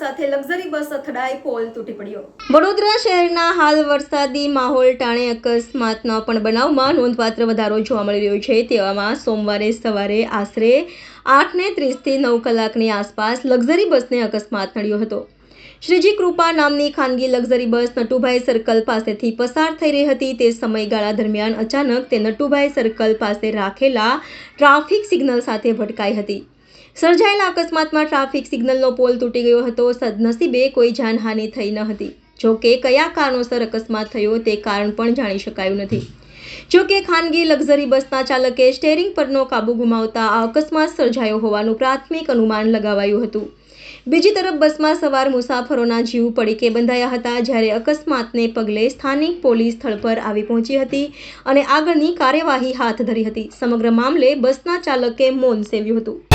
સાથે luxury bus અથડાઈ pole તૂટી પડ્યો. વડોદરા શહેરના હાલ વરસાદી માહોલ ટાણે અકસ્માતના પણ બનાવમાં નોંધપાત્ર વધારો જોવા મળી રહ્યો છે. તેવામાં સોમવારે સવારે આશરે આઠને ત્રીસથી નવ કલાકની આસપાસ લક્ઝરી બસને અકસ્માત નડ્યો હતો. શ્રીજી કૃપા નામની ખાનગી લક્ઝરી બસ નટુભાઈ સર્કલ પાસેથી પસાર થઈ રહી હતી. તે સમયગાળા દરમિયાન અચાનક તે નટુભાઈ સર્કલ પાસે રાખેલા ટ્રાફિક સિગ્નલ સાથે ભટકાઈ હતી. સર્જાયેલા અકસ્માતમાં ટ્રાફિક સિગ્નલનો પોલ તૂટી ગયો હતો. સદનસીબે કોઈ જાનહાનિ થઈ ન હતી. જો કે કયા કારણોસર અકસ્માત થયો તે કારણ પણ જાણી શકાયું નથી. જો કે ખાનગી લક્ઝરી બસના ચાલકે સ્ટેરિંગ પરનો કાબુ ગુમાવતા આ અકસ્માત સર્જાયો હોવાનું પ્રાથમિક અનુમાન લગાવાયું હતું. બીજી તરફ બસમાં સવાર મુસાફરોના જીવ પડીકે બંધાયા હતા જ્યારે અકસ્માતને પગલે સ્થાનિક પોલીસ સ્થળ પર આવી પહોંચી હતી અને આગળની કાર્યવાહી હાથ ધરી હતી. સમગ્ર મામલે બસના ચાલકે મૌન સેવ્યું હતું.